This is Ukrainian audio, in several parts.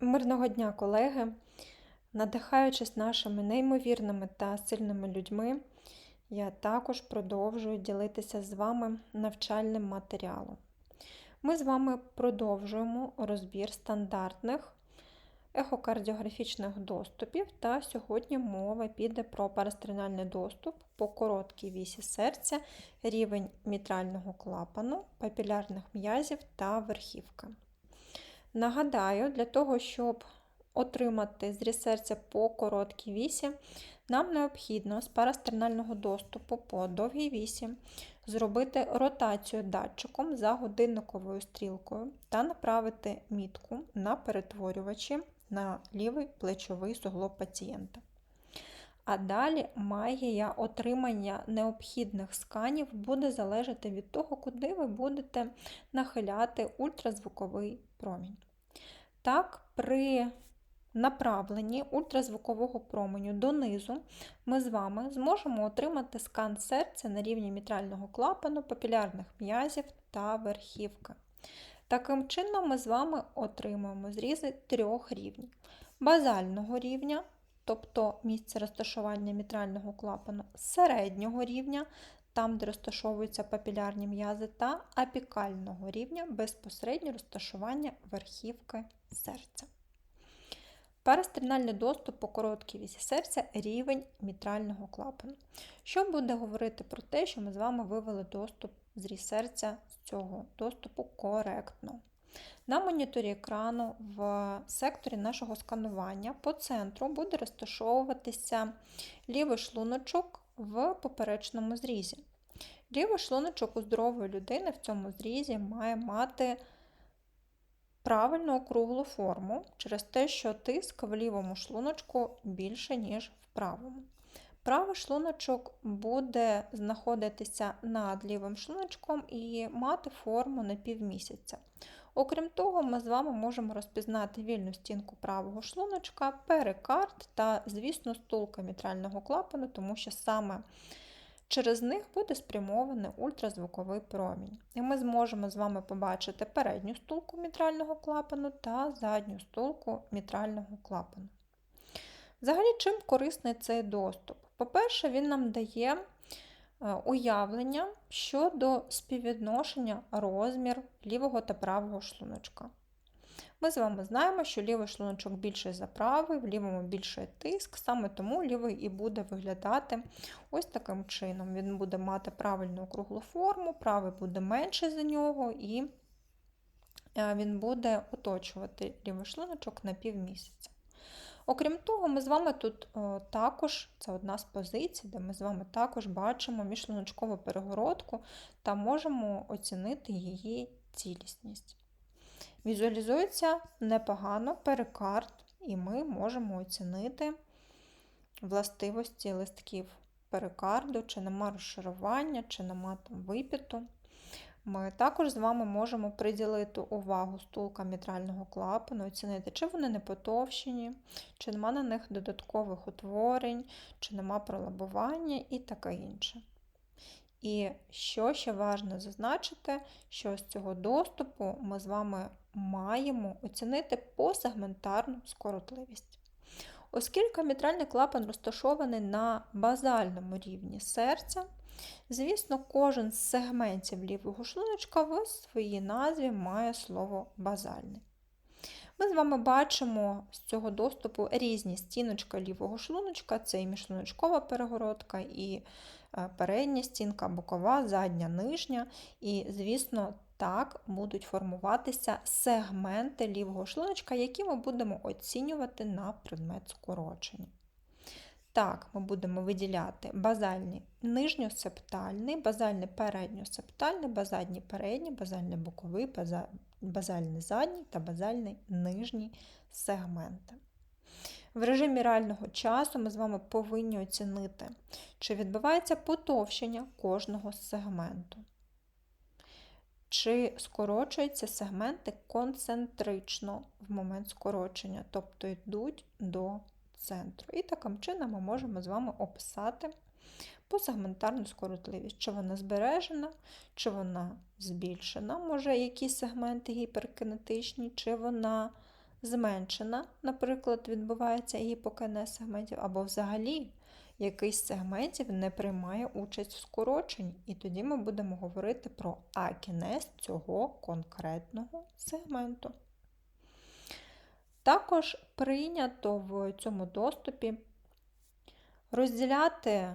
Мирного дня, колеги! Надихаючись нашими неймовірними та сильними людьми, я також продовжую ділитися з вами навчальним матеріалом. Ми з вами продовжуємо розбір стандартних ехокардіографічних доступів, та сьогодні мова піде про парастринальний доступ по короткій вісі серця, рівень мітрального клапану, папілярних м'язів та верхівки. Нагадаю, для того, щоб отримати зріз серця по короткій вісі, нам необхідно з парастернального доступу по довгій вісі зробити ротацію датчиком за годинниковою стрілкою та направити мітку на перетворювачі на лівий плечовий суглоб пацієнта. А далі магія отримання необхідних сканів буде залежати від того, куди ви будете нахиляти ультразвуковий промінь. Так, при направленні ультразвукового променю донизу ми з вами зможемо отримати скан серця на рівні мітрального клапану, папілярних м'язів та верхівки. Таким чином, ми з вами отримуємо зрізи трьох рівнів: базального рівня, тобто місце розташування мітрального клапану, середнього рівня, там, де розташовуються папілярні м'язи, та апікального рівня безпосередньо розташування верхівки серця. Парастернальний доступ по короткій вісі серця рівень мітрального клапану. Що буде говорити про те, що ми з вами вивели доступ зріз серця з цього доступу коректно. На моніторі екрану в секторі нашого сканування по центру буде розташовуватися лівий шлуночок в поперечному зрізі. Лівий шлуночок у здорової людини в цьому зрізі має мати правильну округлу форму через те, що тиск в лівому шлуночку більше, ніж в правому. Правий шлуночок буде знаходитися над лівим шлуночком і мати форму на півмісяця. Окрім того, ми з вами можемо розпізнати вільну стінку правого шлуночка, перикард та, звісно, стулка мітрального клапану, тому що саме через них буде спрямований ультразвуковий промінь. І ми зможемо з вами побачити передню стулку мітрального клапану та задню стулку мітрального клапану. Взагалі, чим корисний цей доступ? По-перше, він нам дає уявлення щодо співвідношення розмір лівого та правого шлуночка. Ми з вами знаємо, що лівий шлуночок більший за правий, в лівому більший тиск, саме тому лівий і буде виглядати ось таким чином. Він буде мати правильну округлу форму, правий буде менший за нього, і е, він буде оточувати лівий шлуночок на півмісяця. Окрім того, ми з вами тут о, також, це одна з позицій, де ми з вами також бачимо міжшлуночкову перегородку та можемо оцінити її цілісність. Візуалізується непогано перикард, і ми можемо оцінити властивості листків перикарду, чи нема розшарування, чи нема там випіту. Ми також з вами можемо приділити увагу стулкам мітрального клапану, оцінити, чи вони не потовщені, чи нема на них додаткових утворень, чи нема пролабування і таке інше. І що ще важливо зазначити, що з цього доступу ми з вами маємо оцінити посегментарну скоротливість. Оскільки мітральний клапан розташований на базальному рівні серця, звісно, кожен з сегментів лівого шлуночка в своїй назві має слово базальний. Ми з вами бачимо з цього доступу різні стіночки лівого шлуночка, це і міжшлуночкова перегородка, і е, передня стінка, бокова, задня, нижня. І, звісно, так будуть формуватися сегменти лівого шлуночка, які ми будемо оцінювати на предмет скорочення. Так, ми будемо виділяти базальний нижньосептальний, базальний передньосептальний, базальний передній, базальний боковий, базальний задній та базальний нижній сегменти. В режимі реального часу ми з вами повинні оцінити, чи відбувається потовщення кожного сегменту. Чи скорочуються сегменти концентрично в момент скорочення, тобто йдуть до центру. І таким чином ми можемо з вами описати посегментарну скоротливість, чи вона збережена, чи вона збільшена, може якісь сегменти гіперкінетичні, чи вона зменшена, наприклад, відбувається гіпокінез сегментів, або взагалі якийсь з сегментів не приймає участь в скороченні. І тоді ми будемо говорити про акінез цього конкретного сегменту. Також прийнято в цьому доступі розділяти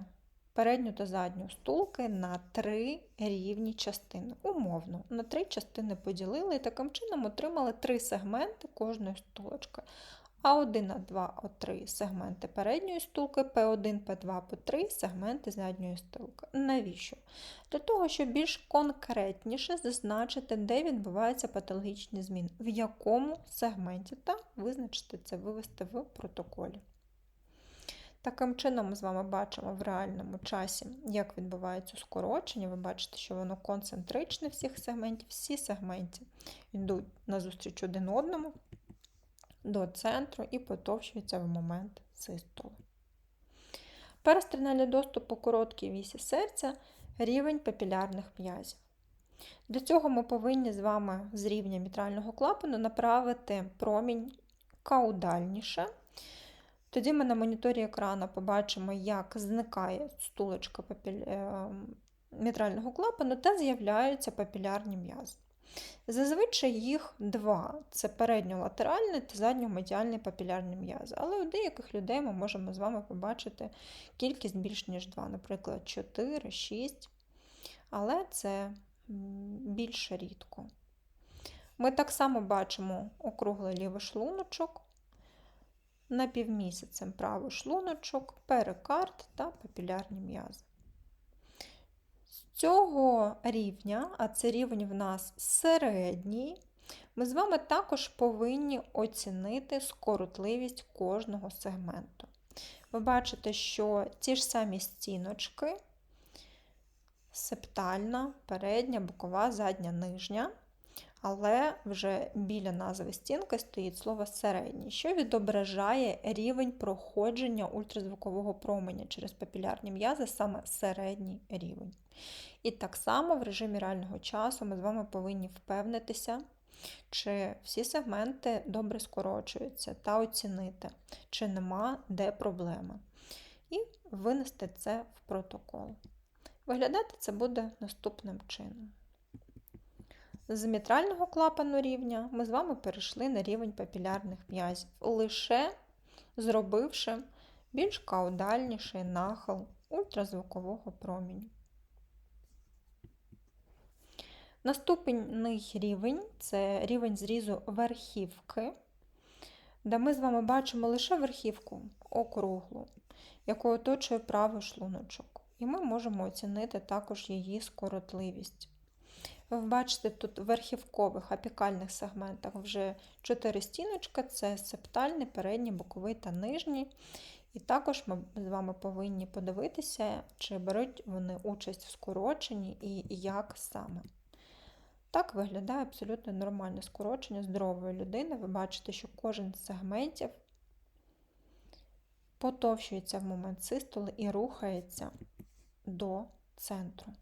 передню та задню стулки на три рівні частини. Умовно, на три частини поділили і таким чином отримали три сегменти кожної стулочки. А1, А2, О3 сегменти передньої стулки, П1, П2, П3 сегменти задньої стулки. Навіщо? Для того, щоб більш конкретніше зазначити, де відбуваються патологічні зміни, в якому сегменті, та визначити це, вивести в протоколі. Таким чином, ми з вами бачимо в реальному часі, як відбувається скорочення. Ви бачите, що воно концентричне всіх сегментів, всі сегменти йдуть назустріч один одному до центру і потовщуються в момент систоли. Перестринальний доступ по короткій вісі серця рівень папілярних м'язів. Для цього ми повинні з вами з рівня мітрального клапану направити промінь каудальніше. Тоді ми на моніторі екрану побачимо, як зникає стулочка папіль... Е, мітрального клапану та з'являються папілярні м'язи. Зазвичай їх два: це передньолатеральний та задньомедіальний папілярний м'язи. Але у деяких людей ми можемо з вами побачити кількість більш ніж два, наприклад, 4, 6. Але це більш рідко. Ми так само бачимо округлий лівий шлуночок, напівмісяцем правий шлуночок, перикард та папілярні м'язи З цього рівня, а це рівень в нас середній, ми з вами також повинні оцінити скоротливість кожного сегменту. Ви бачите, що ті ж самі стіночки, септальна, передня, бокова, задня, нижня, але вже біля назви стінки стоїть слово середній, що відображає рівень проходження ультразвукового променя через папілярні м'язи, саме середній рівень. І так само в режимі реального часу ми з вами повинні впевнитися, чи всі сегменти добре скорочуються, та оцінити, чи нема де проблеми. І винести це в протокол. Виглядати це буде наступним чином. З мітрального клапану рівня ми з вами перейшли на рівень папілярних м'язів, лише зробивши більш каудальніший нахил ультразвукового проміню. Наступний рівень це рівень зрізу верхівки, де ми з вами бачимо лише верхівку округлу, яку оточує правий шлуночок. І ми можемо оцінити також її скоротливість. Ви бачите, тут в верхівкових апікальних сегментах вже 4 стіночки це септальний, передній, боковий та нижній. І також ми з вами повинні подивитися, чи беруть вони участь в скороченні і як саме. Так виглядає абсолютно нормальне скорочення здорової людини. Ви бачите, що кожен з сегментів потовщується в момент систоли і рухається до центру.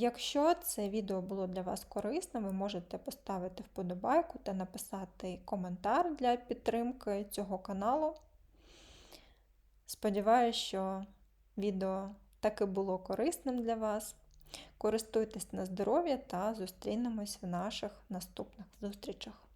Якщо це відео було для вас корисним, ви можете поставити вподобайку та написати коментар для підтримки цього каналу. Сподіваюсь, що відео таки було корисним для вас. Користуйтесь на здоров'я та зустрінемось в наших наступних зустрічах.